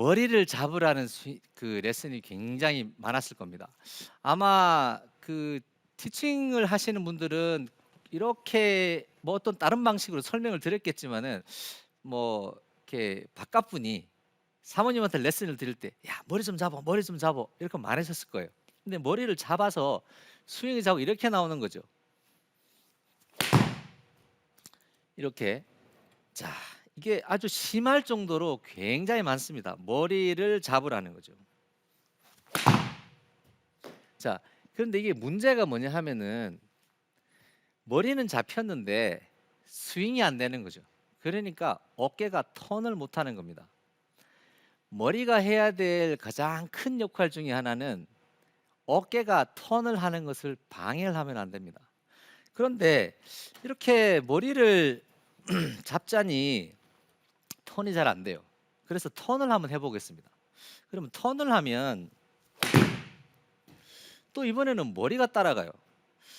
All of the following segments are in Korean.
머리를 잡으라는 수, 그 레슨이 굉장히 많았을 겁니다. 아마 그 티칭을 하시는 분들은 이렇게 뭐 어떤 다른 방식으로 설명을 드렸겠지만은 뭐 이렇게 바깥 분이 사모님한테 레슨을 드릴 때 야 머리 좀 잡아 머리 좀 잡아 이렇게 말하셨을 거예요. 근데 머리를 잡아서 스윙이 자고 이렇게 나오는 거죠. 이렇게 자 이게 아주 심할 정도로 굉장히 많습니다. 머리를 잡으라는 거죠. 자 그런데 이게 문제가 뭐냐 하면은 머리는 잡혔는데 스윙이 안 되는 거죠. 그러니까 어깨가 턴을 못 하는 겁니다. 머리가 해야 될 가장 큰 역할 중에 하나는 어깨가 턴을 하는 것을 방해를 하면 안 됩니다. 그런데 이렇게 머리를 잡자니 턴이 잘 안 돼요. 그래서 턴을 한번 해보겠습니다. 그러면 턴을 하면 또 이번에는 머리가 따라가요.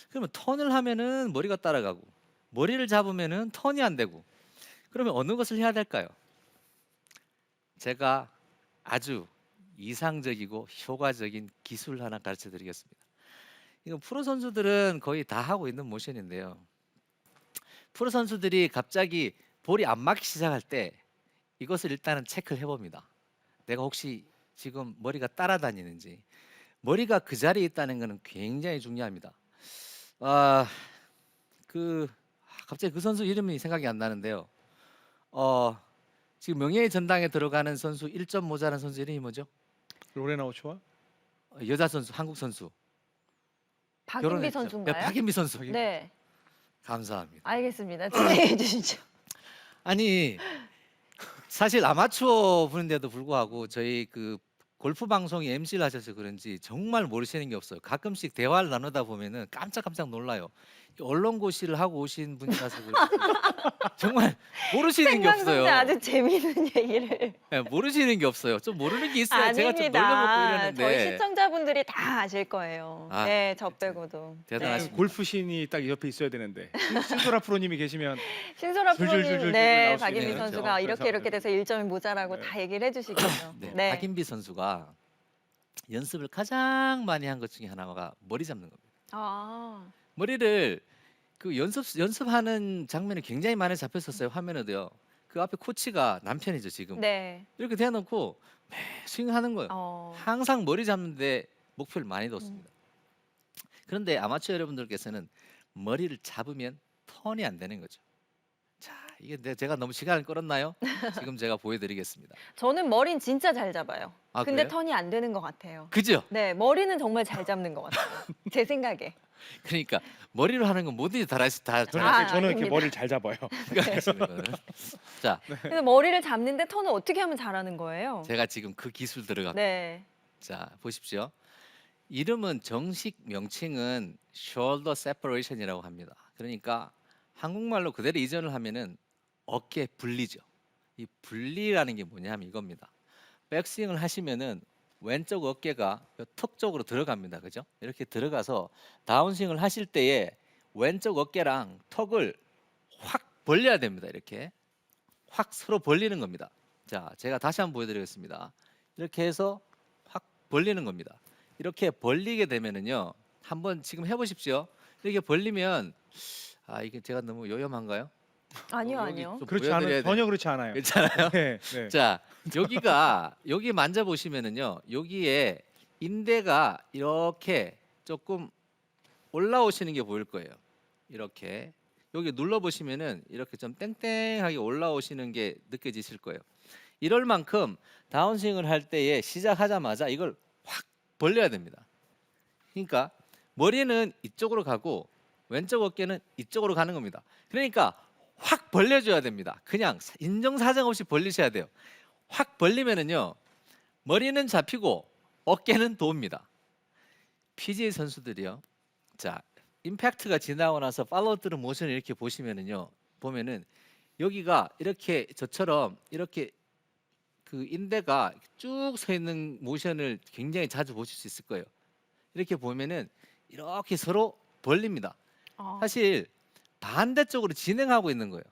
그러면 턴을 하면은 머리가 따라가고 머리를 잡으면은 턴이 안 되고 그러면 어느 것을 해야 될까요? 제가 아주 이상적이고 효과적인 기술 하나 가르쳐 드리겠습니다. 이거 프로 선수들은 거의 다 하고 있는 모션인데요. 프로 선수들이 갑자기 볼이 안 맞기 시작할 때 이것을 일단은 체크를 해봅니다. 내가 혹시 지금 머리가 따라다니는지 머리가 그 자리에 있다는 것은 굉장히 중요합니다. 아, 그 아, 갑자기 그 선수 이름이 생각이 안 나는데요. 어, 지금 명예의 전당에 들어가는 선수 1점 모자란 선수 이름이 뭐죠? 로레나 오초아? 어, 여자 선수, 한국 선수. 박인비 결혼했죠. 선수인가요? 네, 박인비 선수. 네, 감사합니다. 알겠습니다. 진행해 주시죠. 아니 사실 아마추어 분인데도 불구하고 저희 그 골프 방송에 MC를 하셔서 그런지 정말 모르시는 게 없어요. 가끔씩 대화를 나누다 보면은 깜짝깜짝 놀라요. 언론고시를 하고 오신 분이라서 정말 모르시는 게 없어요. 아주 재미있는 얘기를. 네, 모르시는 게 없어요. 좀 모르는 게 있어야 제가 좀 놀려먹고 아닙니다. 저희 이러는데 시청자분들이 다 아실 거예요. 아, 네, 저 빼고도. 대단하십니다. 골프 신이 딱 옆에 있어야 되는데 신- 신소라 프로님이 계시면 신소라 줄줄줄줄 프로님, 네, 나올 수 박인비 있네요. 선수가 그렇죠. 이렇게 이렇게 돼서 1점이 모자라고 네. 다 얘기를 해주시겠죠. 네, 네. 박인비 선수가 연습을 가장 많이 한 것 중에 하나가 머리 잡는 겁니다. 아, 머리를 그 연습 연습하는 장면이 굉장히 많이 잡혔었어요 화면에도요. 그 앞에 코치가 남편이죠 지금 네. 이렇게 대놓고 매 스윙하는 거예요. 어, 항상 머리 잡는데 목표를 많이 뒀습니다. 그런데 아마추어 여러분들께서는 머리를 잡으면 턴이 안 되는 거죠. 자 이게 내- 제가 너무 시간을 끌었나요? 지금 제가 보여드리겠습니다. 저는 머리는 진짜 잘 잡아요. 아 근데 그래요? 턴이 안 되는 것 같아요. 그죠? 네, 머리는 정말 잘 잡는 것 같아요. 제 생각에. 그러니까 머리로 하는 건 뭐든지 다 할수 다 저는, 아, 이렇게, 저는 이렇게 아닙니다. 머리를 잘 잡아요. 잘하시는 거는. 자 그래서 머리를 잡는데 턴을 어떻게 하면 잘하는 거예요? 제가 지금 그 기술 들어가 네. 자 보십시오. 이름은 정식 명칭은 shoulder separation이라고 합니다. 그러니까 한국말로 그대로 이전을 하면은 어깨 분리죠. 이 분리라는 게 뭐냐면 이겁니다. 백스윙을 하시면은 왼쪽 어깨가 턱 쪽으로 들어갑니다. 그죠? 이렇게 들어가서 다운스윙을 하실 때에 왼쪽 어깨랑 턱을 확 벌려야 됩니다. 이렇게 확 서로 벌리는 겁니다. 자, 제가 다시 한번 보여드리겠습니다. 이렇게 해서 확 벌리는 겁니다. 이렇게 벌리게 되면은요, 한번 지금 해보십시오. 이렇게 벌리면 아 이게 제가 너무 요염한가요? 아니요, 여기 아니요. 좀 그렇지 보여드려야 않아요. 돼. 전혀 그렇지 않아요. 괜찮아요? 네, 네. 자 여기가 여기 만져 보시면은요, 여기에 인대가 이렇게 조금 올라오시는 게 보일 거예요. 이렇게 여기 눌러 보시면은 이렇게 좀 땡땡하게 올라오시는 게 느껴지실 거예요. 이럴 만큼 다운스윙을 할 때에 시작하자마자 이걸 확 벌려야 됩니다. 그러니까 머리는 이쪽으로 가고 왼쪽 어깨는 이쪽으로 가는 겁니다. 그러니까 확 벌려줘야 됩니다. 그냥 인정사정 없이 벌리셔야 돼요. 확 벌리면은요 머리는 잡히고 어깨는 돕니다. PGA 선수들이요. 자 임팩트가 지나고 나서 팔로우 드루 모션을 이렇게 보시면은요 보면은 여기가 이렇게 저처럼 이렇게 그 인대가 쭉 서 있는 모션을 굉장히 자주 보실 수 있을 거예요. 이렇게 보면은 이렇게 서로 벌립니다. 어. 사실 반대쪽으로 진행하고 있는 거예요.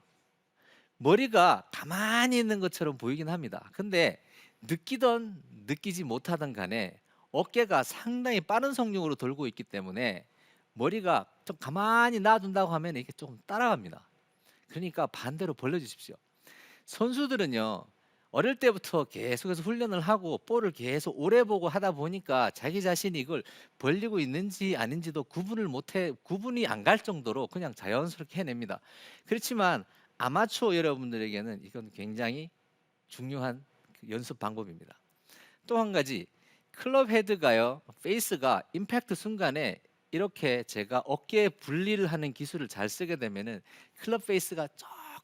머리가 가만히 있는 것처럼 보이긴 합니다. 근데 느끼던 느끼지 못하던 간에 어깨가 상당히 빠른 속력으로 돌고 있기 때문에 머리가 좀 가만히 놔둔다고 하면 이게 조금 따라갑니다. 그러니까 반대로 벌려주십시오. 선수들은요 어릴 때부터 계속해서 훈련을 하고 볼을 계속 오래 보고 하다 보니까 자기 자신이 이걸 벌리고 있는지 아닌지도 구분을 못해 구분이 안 갈 정도로 그냥 자연스럽게 해냅니다. 그렇지만 아마추어 여러분들에게는 이건 굉장히 중요한 그 연습 방법입니다. 또 한 가지 클럽 헤드가요 페이스가 임팩트 순간에 이렇게 제가 어깨 분리를 하는 기술을 잘 쓰게 되면은 클럽 페이스가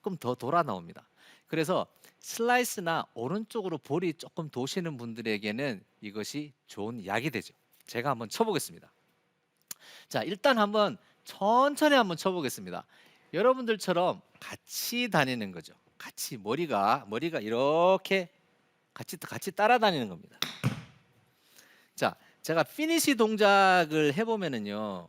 조금 더 돌아 나옵니다. 그래서 슬라이스나 오른쪽으로 볼이 조금 도시는 분들에게는 이것이 좋은 약이 되죠. 제가 한번 쳐보겠습니다. 자, 일단 한번 천천히 한번 쳐보겠습니다. 여러분들처럼 같이 다니는 거죠. 같이 머리가 머리가 이렇게 같이 같이 따라다니는 겁니다. 자, 제가 피니시 동작을 해보면은요.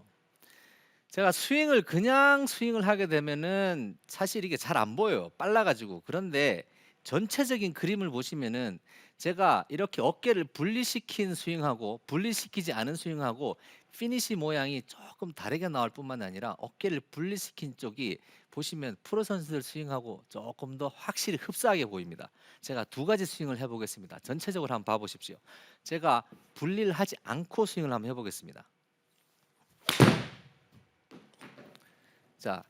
제가 스윙을 그냥 스윙을 하게 되면은 사실 이게 잘 안 보여요. 빨라가지고. 그런데 전체적인 그림을 보시면은 제가 이렇게 어깨를 분리시킨 스윙하고 분리시키지 않은 스윙하고 피니시 모양이 조금 다르게 나올 뿐만 아니라 어깨를 분리시킨 쪽이 보시면 프로 선수들 스윙하고 조금 더 확실히 흡사하게 보입니다. 제가 두 가지 스윙을 해보겠습니다. 전체적으로 한번 봐보십시오. 제가 분리를 하지 않고 스윙을 한번 해보겠습니다. 자,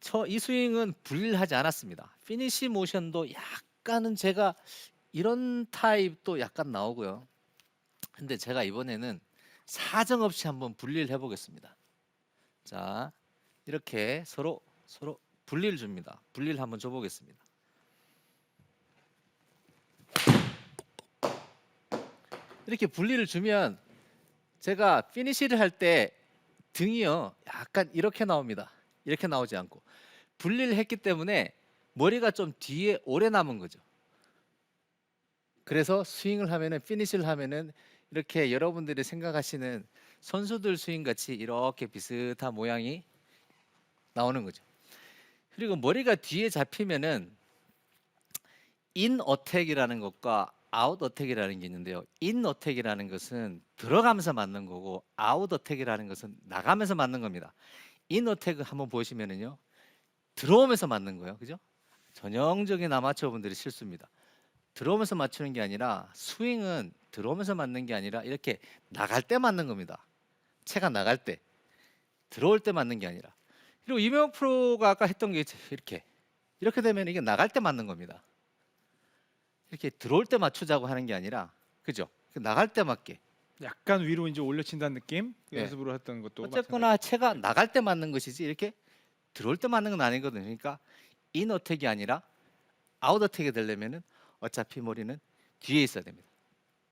저이 스윙은 분리를 하지 않았습니다. 피니시 모션도 약간은 제가 이런 타입도 약간 나오고요. 근데 제가 이번에는 사정 없이 한번 분리를 해보겠습니다. 자, 이렇게 서로 서로 분리를 줍니다. 분리를 한번 줘보겠습니다. 이렇게 분리를 주면 제가 피니시를 할 때 등이요 약간 이렇게 나옵니다. 이렇게 나오지 않고 분리를 했기 때문에 머리가 좀 뒤에 오래 남은 거죠. 그래서 스윙을 하면은 피니시를 하면은 이렇게 여러분들이 생각하시는 선수들 스윙 같이 이렇게 비슷한 모양이 나오는 거죠. 그리고 머리가 뒤에 잡히면은 인 어택이라는 것과 아웃 어택이라는 게 있는데요. 인 어택이라는 것은 들어가면서 맞는 거고 아웃 어택이라는 것은 나가면서 맞는 겁니다. 인 어택을 한번 보시면은요. 들어오면서 맞는 거예요. 그죠? 전형적인 아마추어 분들이 실수입니다. 들어오면서 맞추는 게 아니라 스윙은 들어오면서 맞는 게 아니라 이렇게 나갈 때 맞는 겁니다. 채가 나갈 때 들어올 때 맞는 게 아니라 그리고 이명혁 프로가 아까 했던 게 이렇게 이렇게 되면 이게 나갈 때 맞는 겁니다. 이렇게 들어올 때 맞추자고 하는 게 아니라 그죠? 나갈 때 맞게 약간 위로 이제 올려친다는 느낌 그 네. 연습으로 했던 것도 어쨌거나 채가 나갈 때 맞는 것이지 이렇게 들어올 때 맞는 건 아니거든요. 그러니까 인 어택이 아니라 아웃 어택이 되려면은 어차피 머리는 뒤에 있어야 됩니다.